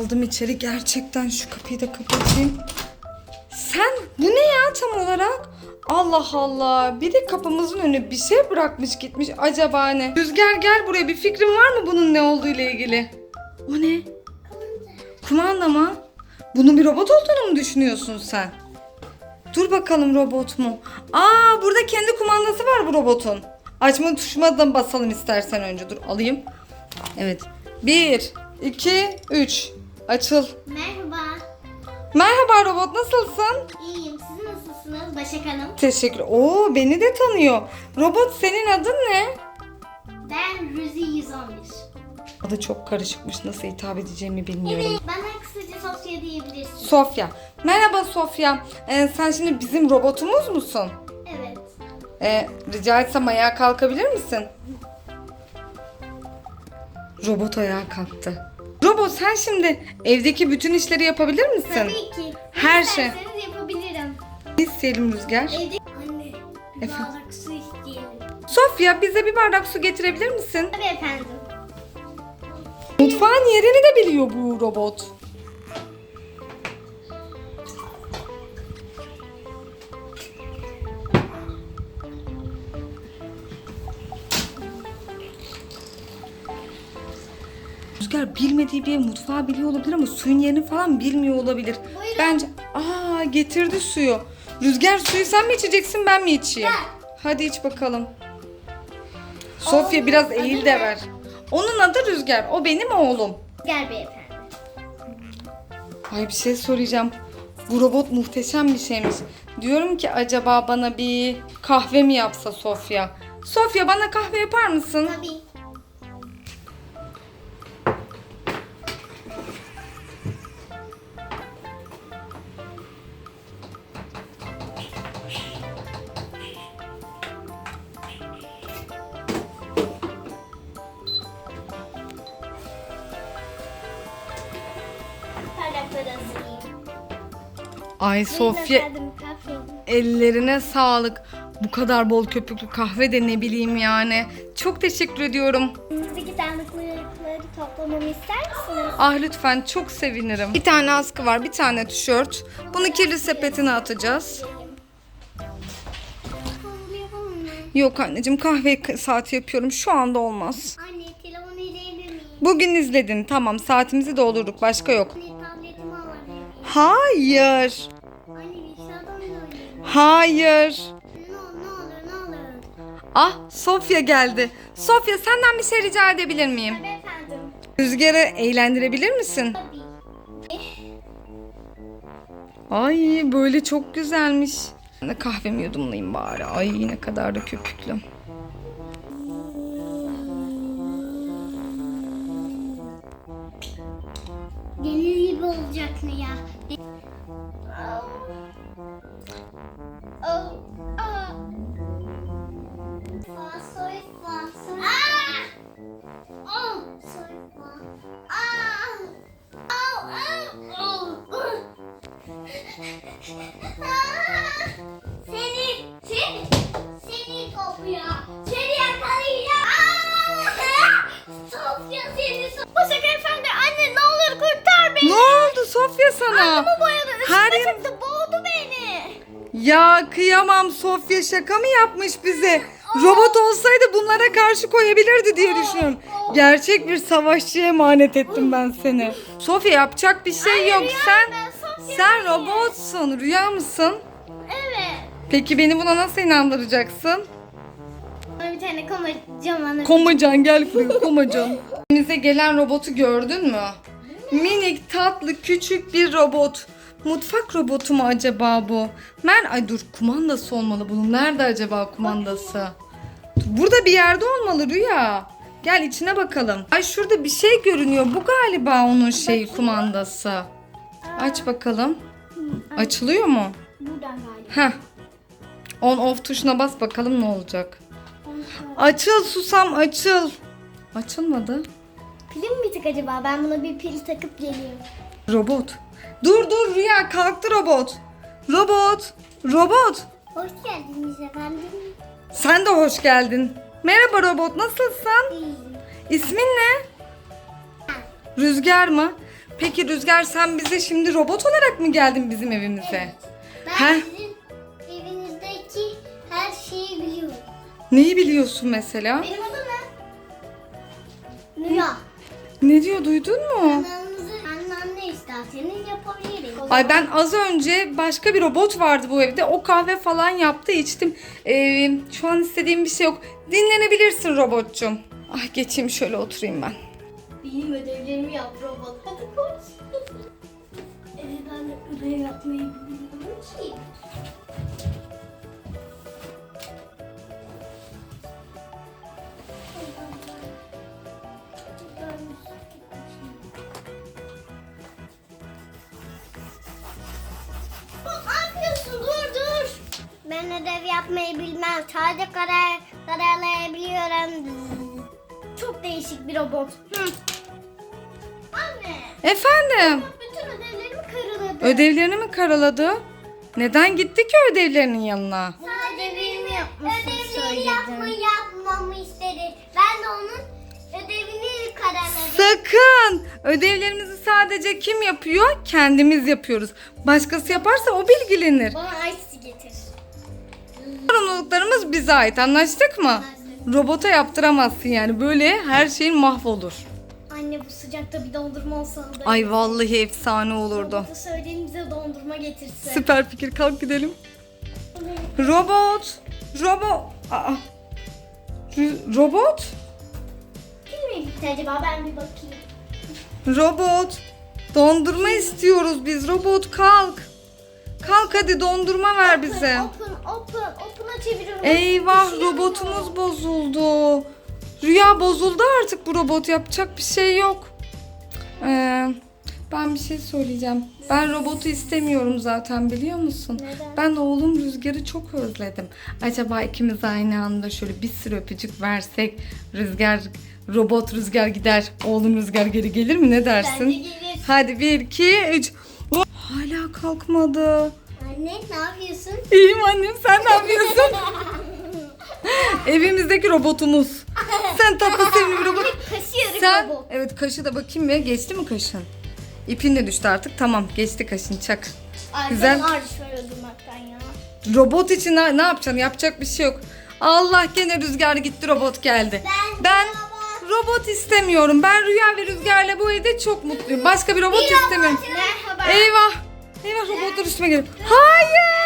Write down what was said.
Aldım içeri gerçekten şu kapıyı da kapatayım. Sen bu ne ya tam olarak? Allah Allah. Bir de kapımızın önüne bir şey bırakmış gitmiş. Acaba ne? Rüzgar gel buraya. Bir fikrin var mı bunun ne olduğu ile ilgili? O ne? Kumanda mı? Bunun bir robot olduğunu mu düşünüyorsun sen? Dur bakalım robot mu? Aa burada kendi kumandası var bu robotun. Açma tuşuna da basalım istersen önce. Dur alayım. Evet. Bir, iki, üç. Açıl. Merhaba. Merhaba robot nasılsın? İyiyim. Siz nasılsınız Başak Hanım? Teşekkür. Oo beni de tanıyor. Robot senin adın ne? Ben Ruzi 111. Adı çok karışıkmış. Nasıl hitap edeceğimi bilmiyorum. Evet. Bana kısaca Sofya diyebilirsin. Sofya. Merhaba Sofya. Ee, sen şimdi bizim robotumuz musun? Evet. Ee, rica etsem ayağa kalkabilir misin? Robot ayağa kalktı. Sen şimdi evdeki bütün işleri yapabilir misin? Tabii ki. Her Ne şey. isterseniz yapabilirim. İsteyelim Rüzgar. Evde... Anne. Efendim? Bardak su isteyelim. Sofya bize bir bardak su getirebilir misin? Tabii efendim. Mutfağın yerini de biliyor bu robot. Rüzgar bilmediği bir mutfağı biliyor olabilir ama suyun yerini falan bilmiyor olabilir. Buyurun. Bence aa getirdi suyu. Rüzgar suyu sen mi içeceksin ben mi içeyim? Ben. Hadi iç bakalım. Sofya biraz eğil de ver. Onun adı Rüzgar. O benim oğlum. Gel beyefendi. Ay bir şey soracağım. Bu robot muhteşem bir şeymiş. Diyorum ki acaba bana bir kahve mi yapsa Sofya? Sofya bana kahve yapar mısın? Tabii. Ay Sofya ellerine sağlık. Bu kadar bol köpüklü kahve de ne bileyim yani. Çok teşekkür ediyorum. Elinizdeki dağınıkları toplamamı ister misiniz? Ah lütfen çok sevinirim. Bir tane askı var, bir tane tişört. Bunu kirli sepetine atacağız. Yok anneciğim kahve saati yapıyorum. Şu anda olmaz. Anne telefonu izleyebilir miyim? Bugün izledin. Tamam saatimizi doldurduk. Başka yok. Anne? Hayır. Anne oynayayım. Hayır. Ne, ne olur ne olur. Ah Sofya geldi. Sofya senden bir şey rica edebilir miyim? Tabii efendim. Rüzgar'ı eğlendirebilir misin? Tabii. Ay böyle çok güzelmiş. Ben de kahvemi yudumlayayım bari. Ay ne kadar da köpüklü. Olacak mı ya? Oh, ah. Aa, soyutma, soyutma. Oh, soyutma. Aa. Oh, oh, oh. Aa. Seni, seni, seni Sofya. Seni yakalayacağım. Aa. Sofya seni. Başak Efendi Sofya sana? Adamı boyadı. Her Üstüme yer- çıktı boğdu beni. Ya kıyamam Sofya şaka mı yapmış bize? Robot olsaydı bunlara karşı koyabilirdi diye düşünüyorum. Gerçek bir savaşçıya emanet ettim ben seni. Sofya yapacak bir şey yok. Sen Ben Sofya sen robotsun. Rüya mısın? Evet. Peki beni buna nasıl inandıracaksın? Bana bir tane kocaman. Komacan gel buraya komacan. Bize gelen robotu gördün mü? Minik tatlı küçük bir robot. Mutfak robotu mu acaba bu? Mer ay dur kumandası olmalı bunun. Nerede acaba kumandası? Burada bir yerde olmalı Rüya. Gel içine bakalım. Ay şurada bir şey görünüyor. Bu galiba onun şey kumandası. Aç bakalım. Açılıyor mu? Buradan galiba. Heh. On off tuşuna bas bakalım ne olacak. Açıl susam açıl. Açılmadı. Pilim mi bitik acaba? Ben buna bir pil takıp geliyorum. Robot. Dur dur Rüya kalktı robot. Robot. Robot. Hoş geldiniz efendim. Sen de hoş geldin. Merhaba robot nasılsın? İyiyim. İsmin ne? Rüzgar mı? Peki Rüzgar sen bize şimdi robot olarak mı geldin bizim evimize? Ben Heh. sizin evinizdeki her şeyi biliyorum. Neyi biliyorsun mesela? Benim Ne diyor duydun mu? Kanalınızı benden ne isterseniz yapabilirim. Ay ben az önce başka bir robot vardı bu evde. O kahve falan yaptı içtim. Ee, şu an istediğim bir şey yok. Dinlenebilirsin robotçum. Ay geçeyim şöyle oturayım ben. Benim ödevlerimi yap robot. Hadi koş. evet ben de ödev yapmayı biliyorum ki. Ben ödev yapmayı bilmem. Sadece karar kararlayabiliyorum. Çok değişik bir robot. Hı. Anne. Efendim? Bütün ödevlerimi karaladı. Ödevlerini mi karaladı? Neden gitti ki ödevlerinin yanına? ödevimi yapmasını Ödevleri yapma yapmamı istedi. Ben de onun ödevini karaladım. Sakın! Ödevlerimizi sadece kim yapıyor? Kendimiz yapıyoruz. Başkası yaparsa o bilgilenir. Bana ice getir. Sorumluluklarımız bize ait. Anlaştık mı? Robota yaptıramazsın yani. Böyle her şeyin mahvolur. Anne bu sıcakta bir dondurma olsa da. Ay vallahi efsane olurdu. Bu söyleyeyim bize dondurma getirse. Süper fikir. Kalk gidelim. Robot. Robot. Aa. Ro- Robot. Kim mi bitti acaba ben bir bakayım. Robot. Dondurma istiyoruz biz. Robot kalk. Kalk hadi dondurma ver bize. Open open open'a çeviriyorum. Eyvah Düşüyor mu? robotumuz bozuldu. Rüya bozuldu artık bu robot yapacak bir şey yok. Ee, ben bir şey söyleyeceğim. Ben robotu istemiyorum zaten biliyor musun? Neden? Ben oğlum Rüzgar'ı çok özledim. Acaba ikimiz aynı anda şöyle bir sürü öpücük versek Rüzgar robot Rüzgar gider. Oğlum Rüzgar geri gelir mi ne dersin? Bence gelir. Hadi bir iki üç. Hala kalkmadı. Anne ne yapıyorsun? İyiyim annem sen ne yapıyorsun? Evimizdeki robotumuz. Sen tatlı sevimli bir robot. Kaşıyorum Sen robot. evet kaşı da bakayım ve geçti mi kaşın? İpin de düştü artık. Tamam geçti kaşın çak. Ay, Güzel. Ben ağrı durmaktan ya. Robot için ne, ne yapacaksın? Yapacak bir şey yok. Allah gene rüzgar gitti robot geldi. Ben Ben robot. robot istemiyorum. Ben Rüya ve Rüzgar'la bu evde çok mutluyum. Başka bir robot istemiyorum. Merhaba. Eyvah. Eyvah robotlar üstüme geliyor. Hayır.